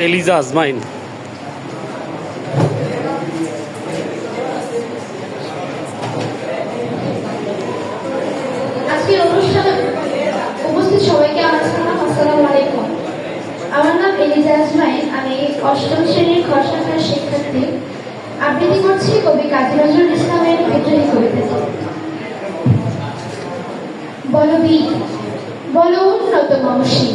Eliza আজমাইন উপস্থিত সবাইকে আমার নাম এলিজা আজমাইন আমি অষ্টম শ্রেণির শিক্ষার্থী। করছি কবি নজরুল ইসলামের বলবি বল উন্নত মমসী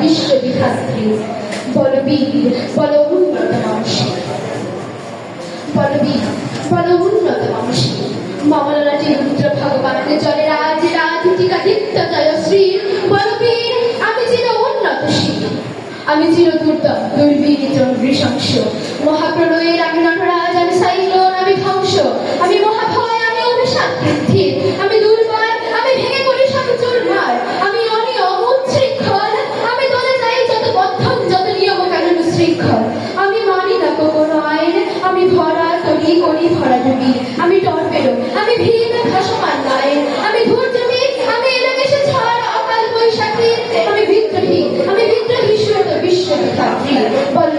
বিশ্ব বিধাত্রী বলবি বল উন্নত মমসী বলবি বল উন্নত মানুষী মমলাটি রুদ্র ভগবান জলে রাজ রাজ টিকাদিত্য জয় শ্রী বলবীর আমি চির আমি চির দুর্দম দুর্বীর নৃশংস। মহাপ্রলয়ের আমি নটরাজ আমি সাইক্লোন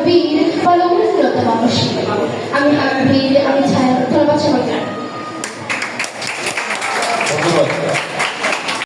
বীর কলমশীলত মানুষ আমি আমি বীর আমি ছায়া ধন্যবাদ সবাইকে ধন্যবাদ।